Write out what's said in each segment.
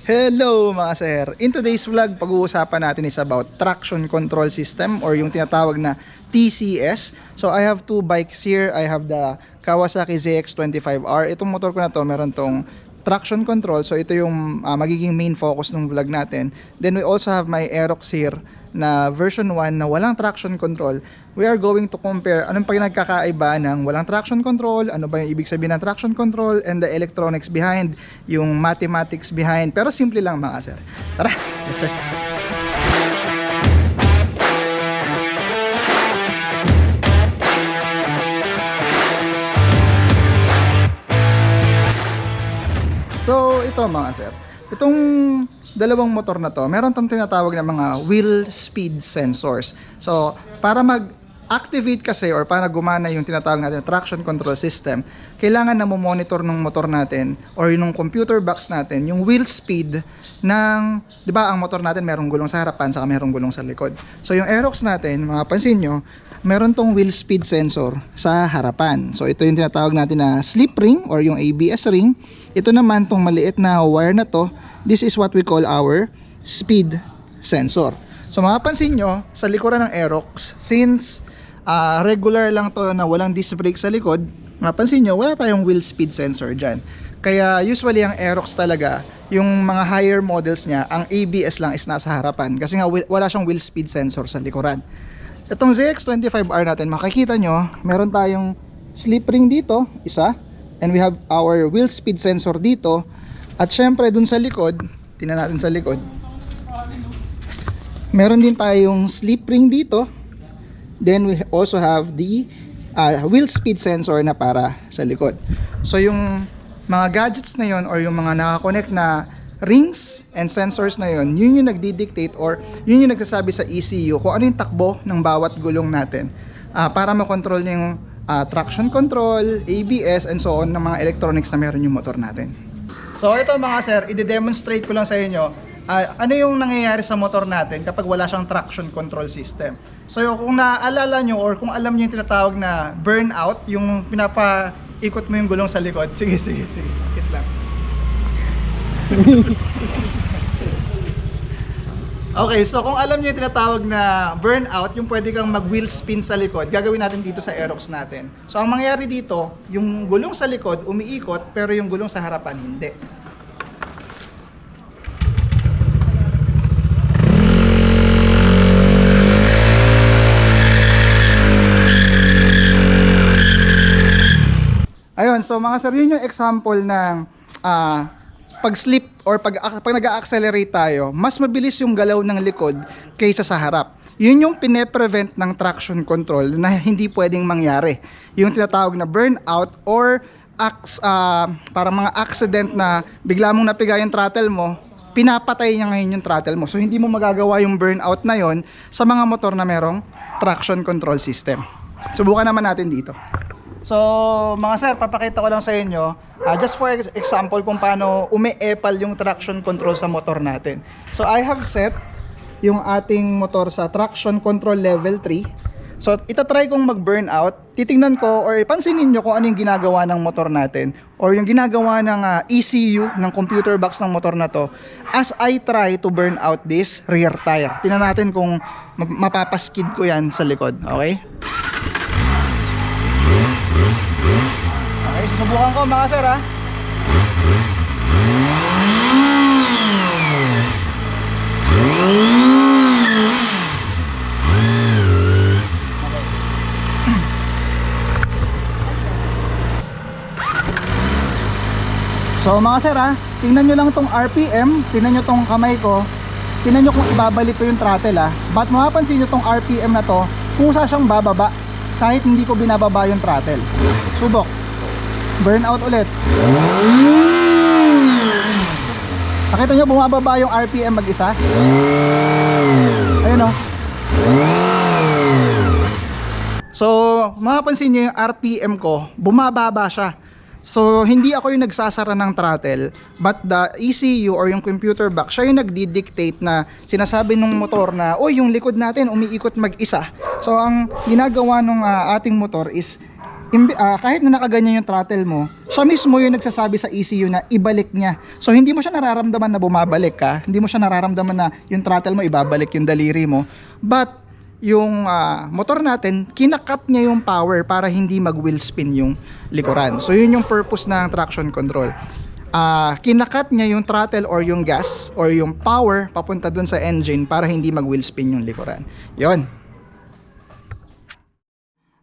Hello mga sir! In today's vlog, pag-uusapan natin is about traction control system or yung tinatawag na TCS. So I have two bikes here. I have the Kawasaki ZX25R. Itong motor ko na to, meron tong traction control. So ito yung ah, magiging main focus ng vlog natin. Then we also have my Aerox here na version 1 na walang traction control. We are going to compare anong pa yung nagkakaiba ng walang traction control, ano ba yung ibig sabihin ng traction control, and the electronics behind, yung mathematics behind. Pero simple lang mga sir. Tara! Yes sir! Ito mga sir. Itong dalawang motor na to, meron tong tinatawag na mga wheel speed sensors. So, para mag-activate kasi or para gumana yung tinatawag natin na traction control system, kailangan na monitor ng motor natin or yung computer box natin, yung wheel speed ng, di ba ang motor natin merong gulong sa harapan saka merong gulong sa likod. So, yung Aerox natin, mapapansin nyo, meron tong wheel speed sensor sa harapan. So ito yung tinatawag natin na slip ring or yung ABS ring. Ito naman tong maliit na wire na to, this is what we call our speed sensor. So mapapansin nyo, sa likuran ng Aerox, since ah, regular lang to na walang disc brake sa likod, mapapansin nyo, wala tayong wheel speed sensor dyan. Kaya usually ang Aerox talaga, yung mga higher models niya, ang ABS lang is nasa harapan. Kasi nga wala siyang wheel speed sensor sa likuran. Itong ZX25R natin, makikita nyo, meron tayong slip ring dito, isa. And we have our wheel speed sensor dito. At syempre, dun sa likod, tingnan natin sa likod. Meron din tayong slip ring dito. Then we also have the uh, wheel speed sensor na para sa likod. So yung mga gadgets na yon or yung mga nakakonect na rings and sensors na yon, yun yung nagdi-dictate or yun yung nagsasabi sa ECU kung ano yung takbo ng bawat gulong natin ah, para makontrol niya yung ah, traction control, ABS, and so on ng mga electronics na meron yung motor natin. So ito mga sir, i-demonstrate ko lang sa inyo ah, ano yung nangyayari sa motor natin kapag wala siyang traction control system. So kung naaalala nyo or kung alam nyo yung tinatawag na burnout, yung pinapaikot mo yung gulong sa likod. Sige, sige, sige. Ikit lang. Okay, so kung alam niyo yung tinatawag na burnout, yung pwede kang mag-wheel spin sa likod, gagawin natin dito sa Aerox natin. So ang mangyayari dito, yung gulong sa likod umiikot, pero yung gulong sa harapan hindi. Ayun, so mga sir, yun yung example ng ah, pag-slip or pag, pag nag-accelerate tayo, mas mabilis yung galaw ng likod kaysa sa harap. Yun yung pine-prevent ng traction control na hindi pwedeng mangyari. Yung tinatawag na burnout or acts, ah, parang mga accident na bigla mong napiga yung throttle mo, pinapatay niya ngayon yung throttle mo. So hindi mo magagawa yung burnout na yon sa mga motor na merong traction control system. Subukan naman natin dito. So, mga sir, papakita ko lang sa inyo, ah, just for ex- example kung paano umi-epal yung traction control sa motor natin. So, I have set yung ating motor sa traction control level 3. So, itatry kong mag-burnout. Titingnan ko or pansinin nyo kung ano yung ginagawa ng motor natin or yung ginagawa ng ah, ECU ng computer box ng motor na to as I try to burn out this rear tire. Tingnan natin kung ma- mapapaskid ko yan sa likod. Okay? Susubukan ko mga sir ha. So mga sir ha, tingnan nyo lang tong RPM, tingnan nyo tong kamay ko, tingnan nyo kung ibabalik ko yung throttle ha. But mapapansin nyo tong RPM na to, kusa siyang bababa kahit hindi ko binababa yung throttle. Subok. Burnout ulit. Nakita nyo bumababa yung RPM mag-isa? Ayun o. So, mapapansin nyo yung RPM ko, bumababa siya. So, hindi ako yung nagsasara ng throttle, but the ECU or yung computer box, siya yung nagdi-dictate na sinasabi ng motor na, oy, yung likod natin umiikot mag-isa. So, ang ginagawa ng ating motor is imbi- ah, kahit na nakaganyan yung throttle mo, siya mismo yung nagsasabi sa ECU na ibalik niya. So hindi mo siya nararamdaman na bumabalik ka, hindi mo siya nararamdaman na yung throttle mo ibabalik yung daliri mo. But yung ah, motor natin, kinakat niya yung power para hindi mag wheel spin yung likuran. So yun yung purpose ng traction control. Ah, kinakat niya yung throttle or yung gas or yung power papunta dun sa engine para hindi mag wheel spin yung likuran. Yon.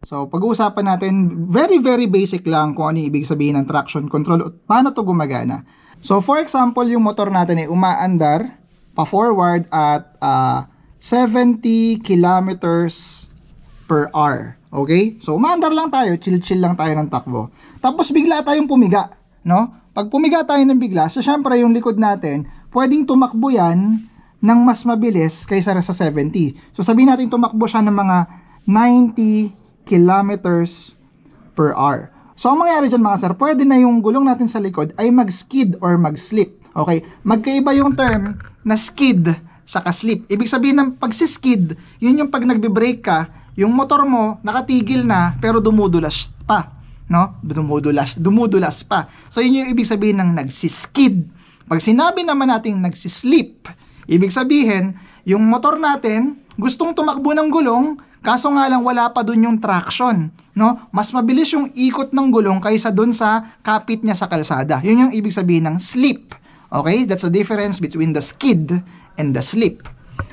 So, pag-uusapan natin, very very basic lang kung ano ibig sabihin ng traction control at paano to gumagana. So, for example, yung motor natin ay umaandar pa forward at ah, 70 kilometers per hour. Okay? So, umaandar lang tayo, chill-chill lang tayo ng takbo. Tapos bigla tayong pumiga, no? Pag pumiga tayo ng bigla, so syempre yung likod natin, pwedeng tumakbo yan ng mas mabilis kaysa sa 70. So sabihin natin tumakbo siya ng mga 90 kilometers per hour. So ang mangyayari dyan mga sir, pwede na yung gulong natin sa likod ay mag-skid or mag-slip. Okay? Magkaiba yung term na skid sa slip. Ibig sabihin ng pagsiskid, yun yung pag nagbe-brake ka, yung motor mo nakatigil na pero dumudulas pa. No? Dumudulas, dumudulas pa. So yun yung ibig sabihin ng nagsiskid. Pag sinabi naman natin nagsislip, ibig sabihin, yung motor natin gustong tumakbo ng gulong, kaso nga lang wala pa dun yung traction. No? Mas mabilis yung ikot ng gulong kaysa dun sa kapit niya sa kalsada. Yun yung ibig sabihin ng slip. Okay? That's the difference between the skid and the slip.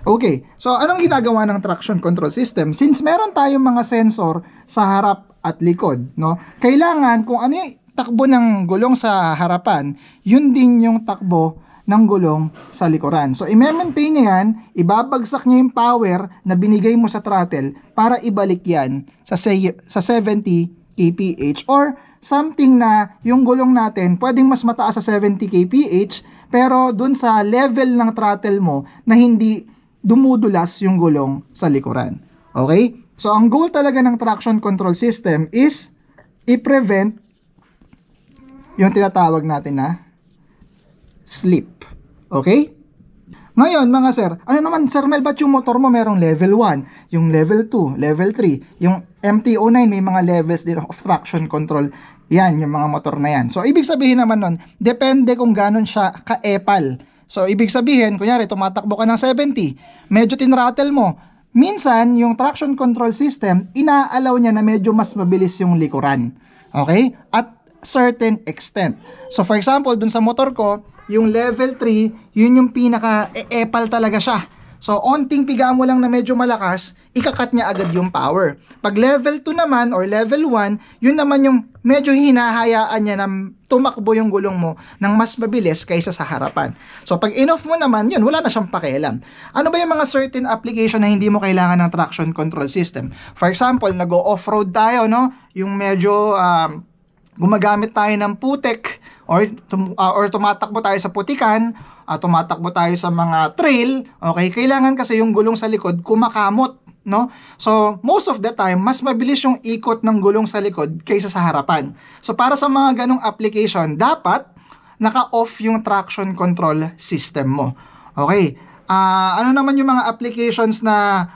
Okay, so anong ginagawa ng traction control system? Since meron tayong mga sensor sa harap at likod, no? Kailangan kung ano yung takbo ng gulong sa harapan, yun din yung takbo ng gulong sa likuran. So, i-maintain niya yan, ibabagsak niya yung power na binigay mo sa throttle para ibalik yan sa, say, sa 70 kph or something na yung gulong natin pwedeng mas mataas sa 70 kph pero dun sa level ng throttle mo na hindi dumudulas yung gulong sa likuran. Okay? So, ang goal talaga ng traction control system is i-prevent yung tinatawag natin na slip. Okay? Ngayon, mga sir, ano naman, Sir Mel, ba't yung motor mo merong level 1, yung level 2, level 3, yung MT-09 may mga levels din of traction control. Yan, yung mga motor na yan. So, ibig sabihin naman nun, depende kung ganon siya ka-epal. So, ibig sabihin, kunyari, tumatakbo ka ng 70, medyo tinrattle mo, minsan, yung traction control system, inaalaw niya na medyo mas mabilis yung likuran. Okay? At certain extent. So, for example, dun sa motor ko, yung level 3, yun yung pinaka-epal talaga siya. So, onting piga mo lang na medyo malakas, ikakat niya agad yung power. Pag level 2 naman or level 1, yun naman yung medyo hinahayaan niya na tumakbo yung gulong mo ng mas mabilis kaysa sa harapan. So, pag in-off mo naman, yun, wala na siyang pakialam. Ano ba yung mga certain application na hindi mo kailangan ng traction control system? For example, nag-off-road tayo, no? Yung medyo um, gumagamit tayo ng putek or uh, or tumatakbo tayo sa putikan, uh, tumatakbo tayo sa mga trail, okay? Kailangan kasi yung gulong sa likod kumakamot, no? So, most of the time, mas mabilis yung ikot ng gulong sa likod kaysa sa harapan. So, para sa mga ganong application, dapat naka-off yung traction control system mo. Okay? Ah, ano naman yung mga applications na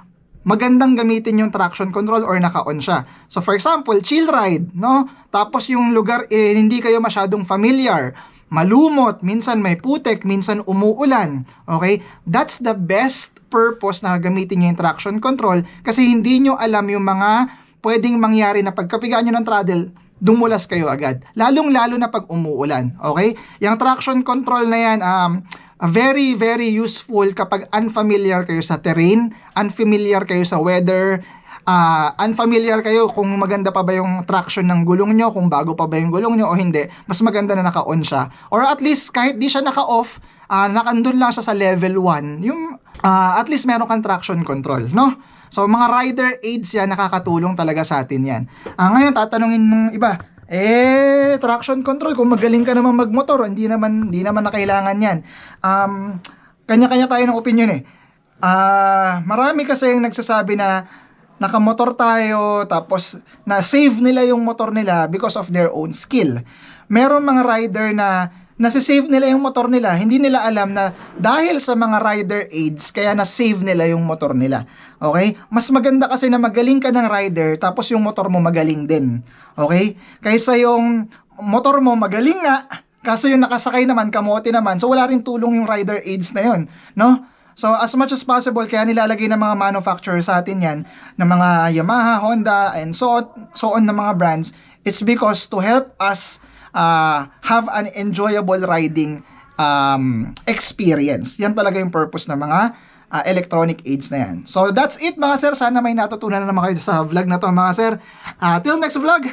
magandang gamitin yung traction control or naka-on siya. So for example, chill ride, no? Tapos yung lugar eh, hindi kayo masyadong familiar. Malumot, minsan may putek, minsan umuulan. Okay? That's the best purpose na gamitin niyo yung traction control kasi hindi nyo alam yung mga pwedeng mangyari na pagkapigaan nyo ng throttle, dumulas kayo agad. Lalong-lalo na pag umuulan. Okay? Yung traction control na yan, um, very, very useful kapag unfamiliar kayo sa terrain, unfamiliar kayo sa weather, uh, unfamiliar kayo kung maganda pa ba yung traction ng gulong nyo, kung bago pa ba yung gulong nyo o hindi, mas maganda na naka-on siya. Or at least, kahit di siya naka-off, uh, nakandun lang siya sa level 1, yung uh, at least meron kang traction control, no? So, mga rider aids yan, nakakatulong talaga sa atin yan. Uh, ngayon, tatanungin ng iba, eh, traction control, kung magaling ka naman magmotor, hindi naman, hindi naman na kailangan yan. Um, kanya-kanya tayo ng opinion eh. Ah, marami kasi yung nagsasabi na nakamotor tayo, tapos na-save nila yung motor nila because of their own skill. Meron mga rider na nasisave nila yung motor nila. Hindi nila alam na dahil sa mga rider aids, kaya na-save nila yung motor nila. Okay? Mas maganda kasi na magaling ka ng rider, tapos yung motor mo magaling din. Okay? Kaysa yung motor mo magaling nga, kaso yung nakasakay naman, kamote naman, so wala rin tulong yung rider aids na yun. No? So, as much as possible, kaya nilalagay ng mga manufacturer sa atin yan, ng mga Yamaha, Honda, and so on, so on na mga brands, it's because to help us uh, have an enjoyable riding um, experience. Yan talaga yung purpose ng mga uh, electronic aids na yan. So, that's it mga sir. Sana may natutunan na naman kayo sa vlog na to mga sir. Uh, till next vlog,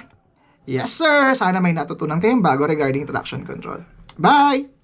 yes sir, sana may natutunan kayong bago regarding traction control. Bye!